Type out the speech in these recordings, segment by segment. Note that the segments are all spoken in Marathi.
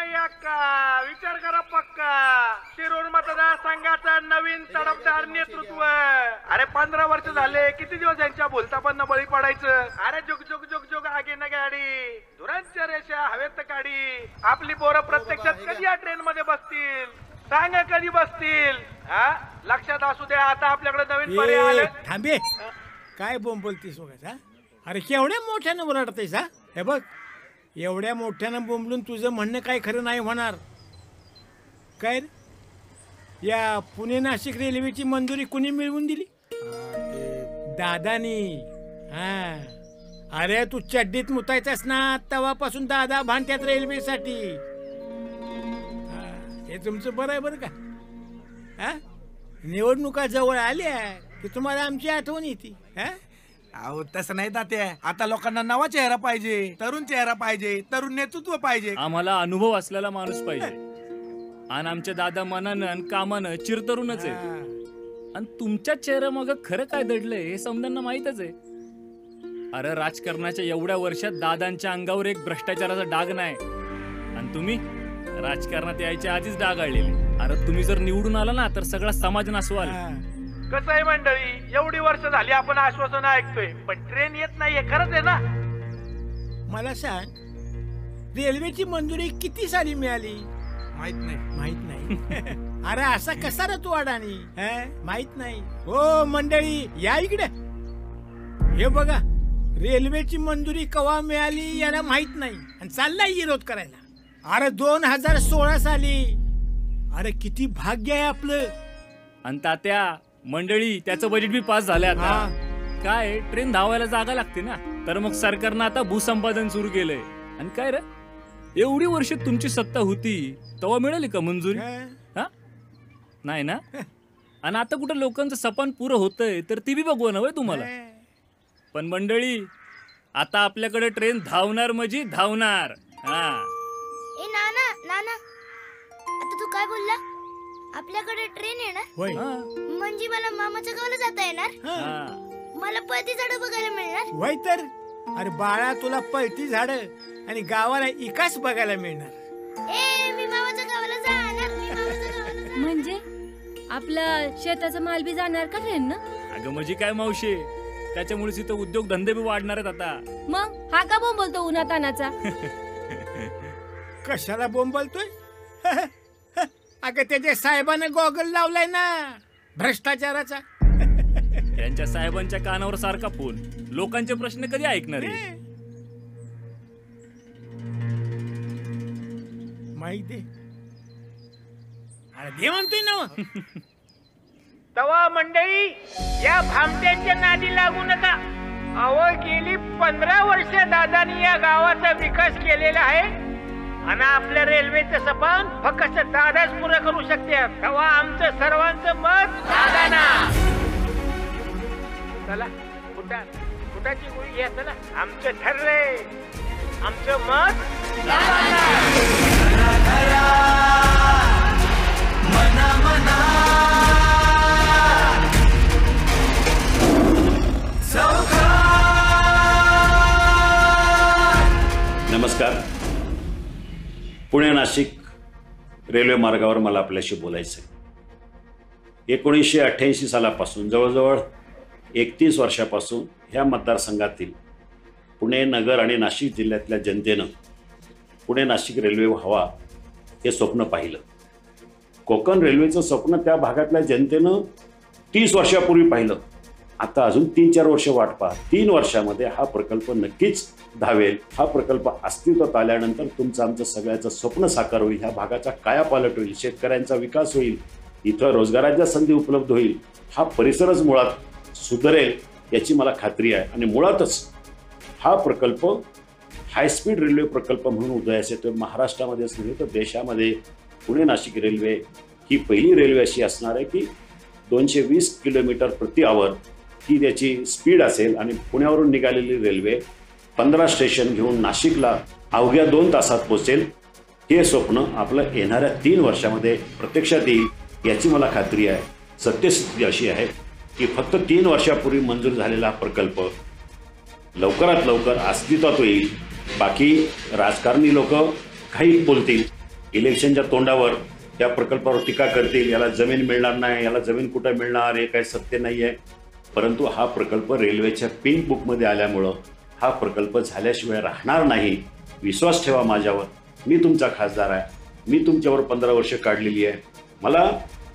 नाही अक्का विचार करा पक्का. शिरूर मतदारसंघाचा नवीन तडफदार नेतृत्व. अरे पंधरा वर्ष झाले. किती दिवस यांच्या बोलता पण बळी पडायचं? अरे जुग जुग जुग जुग आगे न गाडी. धुरांच्या रेषा हवेत काढी. आपली पोरं प्रत्यक्षात कधी या ट्रेन मध्ये बसतील? सांगा कधी बसतील? हा? लक्षात असू द्या आता आपल्याकडे नवीन पर्याय आले. थांबे. काय बोंब बोलतीस हा? अरे केवढ्या मोठ्यानं ओरडतेस हा? हे बघ एवढ्या मोठ्यानं बोंबलून तुझं म्हणणं काय खरं नाही होणार. काय रे? या पुणे नाशिक रेल्वेची मंजुरी कुणी मिळवून दिली? दादानी. हा. अरे तू चड्डीत मुतायचास ना तेव्हापासून दादा भांड्यात रेल्वेसाठी. हे तुमचं बरं आहे बरं का? हा? निवडणुका जवळ आल्या की तुम्हाला आमची आठवण येते. हा? अहो तसं नाही तात्या. आता लोकांना नवा चेहरा पाहिजे तरुण चेहरा पाहिजे तरुण नेतृत्व पाहिजे. आम्हाला अनुभव असलेला माणूस पाहिजे. आणि आमचे दादा मनानं आणि कामानं चिरतरूनच आहे. आणि तुमच्या चेहऱ्या मग खरं काय दडलंय हे समजांना माहीतच आहे. अरे राजकारणाच्या एवढ्या वर्षात दादांच्या अंगावर एक भ्रष्टाचाराचा डाग नाही. आणि तुम्ही राजकारणात यायच्या आधीच डाग आलेले. अरे तुम्ही जर निवडून आला ना तर सगळा समाज नासवाल. कसं आहे मंडळी? एवढी वर्ष झाली आपण आश्वासन ऐकतोय पण ट्रेन येत नाहीये खरंच आहे ना? मला सांग रेल्वेची मंजुरी किती साली मिळाली? माहीत नाही. माहीत नाही. अरे असा कसा रे तू अडाणी? हा? माहीत नाही. हो मंडळी या इकडे. हे बघा रेल्वेची मंजुरी कवा मिळाली याला माहीत नाही. आणि चाललाय विरोध करायला. अरे दोन हजार सोळा साली. अरे किती भाग्य आहे आपलं. आणि तात्या मंडळी त्याचं बजेट बी पास झालंय हा. आता काय ट्रेन धावायला जागा लागते ना? तर मग सरकारनं आता भूसंपादन सुरू केलंय. आणि काय रे? एवढी वर्ष तुमची सत्ता होती तेव्हा मिळाली का मंजुरी? हा? हा? नाही ना? आणि आता कुठं लोकांचं सपन पुरं होतंय तर ती बी बघू ना तुम्हाला. पण मंडळी आता आपल्याकडे ट्रेन धावणार म्हणजे धावणार. हा. ए नाना नाना. आता तू काय बोलला? आपल्याकडे ट्रेन येणार होय. हा, म्हणजे मला मामाच्या गावाला जाता येणार. हा. मला पळती झाडं बघायला मिळणार. वय तर? अरे बाळा तुला पळती झाड आणि गावाला इकाच बघायला मिळणार. ए मी मामाच्या गावाला जाणार मी मामाच्या गावाला जाणार. म्हणजे? आपला शेताचा माल बी जाणार का ट्रेन ना? अगं म्हणजे काय मावशे? त्याच्यामुळे इथं उद्योग धंदे बी वाढणार आहेत आता. मग? हा का बोंब बोलतो उन्हा तानाचा कशाला बोंबलतोय? अगं त्याच्या साहेबानं गॉगल लावलाय ना भ्रष्टाचाराचा. त्यांच्या साहेबांच्या कानावर सारखा फोन. लोकांचे प्रश्न कधी ऐकणार आहे? माहिती अरे दे म्हणतोय ना. तवा मंडळी या भामट्यांच्या नादी लागू नका. अव गेली पंधरा वर्ष दादानी या गावाचा विकास केलेला आहे. आणि आपल्या रेल्वेचं सपन फक्त दादाच पूर्ण करू शकते. तेव्हा आमचं सर्वांचं मत दादाना. चला कुठा कुठाची गोळी घ्या चला. आमचं ठरलंय आमचं मत नमस्कार. पुणे नाशिक रेल्वे मार्गावर मला आपल्याशी बोलायचं आहे एकोणीसशे अठ्ठ्याऐंशी सालापासून जवळजवळ एकतीस वर्षापासून ह्या मतदारसंघातील पुणे नगर आणि नाशिक जिल्ह्यातल्या जनतेनं पुणे नाशिक रेल्वे व्हावा हे स्वप्न पाहिलं. कोकण रेल्वेचं स्वप्न त्या भागातल्या जनतेनं तीस वर्षापूर्वी पाहिलं. आता अजून तीन चार वर्ष वाट पहा. तीन वर्षामध्ये हा प्रकल्प नक्कीच धावेल. हा प्रकल्प अस्तित्वात आल्यानंतर तुमचं आमचं सगळ्याचं स्वप्न साकार होईल. ह्या भागाचा कायापालट होईल. शेतकऱ्यांचा विकास होईल. इथं रोजगाराच्या संधी उपलब्ध होईल. हा परिसरच मुळात सुधारेल याची मला खात्री आहे. आणि मुळातच हा प्रकल्प हायस्पीड रेल्वे प्रकल्प म्हणून उदयास येतो महाराष्ट्रामध्येच नव्हे तर देशामध्ये पुणे नाशिक रेल्वे ही पहिली रेल्वे अशी असणार आहे की दोनशे वीस किलोमीटर प्रति आवर ही त्याची स्पीड असेल आणि पुण्यावरून निघालेली रेल्वे पंधरा स्टेशन घेऊन नाशिकला अवघ्या दोन तासात पोचेल हे स्वप्न आपलं येणाऱ्या तीन वर्षामध्ये प्रत्यक्षात येईल याची मला खात्री आहे. सत्यस्थिती अशी आहे की फक्त तीन वर्षापूर्वी मंजूर झालेला प्रकल्प लवकरात लवकर अस्तित्वात येईल. बाकी राजकारणी लोक काही बोलतील इलेक्शनच्या तोंडावर त्या प्रकल्पावर टीका करतील याला जमीन मिळणार नाही याला जमीन कुठं मिळणार हे काही सत्य नाही आहे परंतु हा प्रकल्प रेल्वेच्या पिंक बुकमध्ये आल्यामुळं हा प्रकल्प झाल्याशिवाय राहणार नाही. विश्वास ठेवा माझ्यावर. मी तुमचा खासदार आहे. मी तुमच्यावर पंधरा वर्ष काढलेली आहे. मला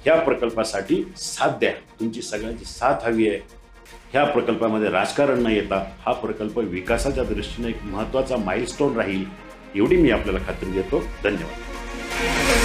ह्या प्रकल्पासाठी साथ द्या. तुमची सगळ्यांची साथ हवी आहे. ह्या प्रकल्पामध्ये राजकारण न येता हा प्रकल्प विकासाच्या दृष्टीने एक महत्त्वाचा माइलस्टोन राहील एवढी मी आपल्याला खात्री देतो. धन्यवाद.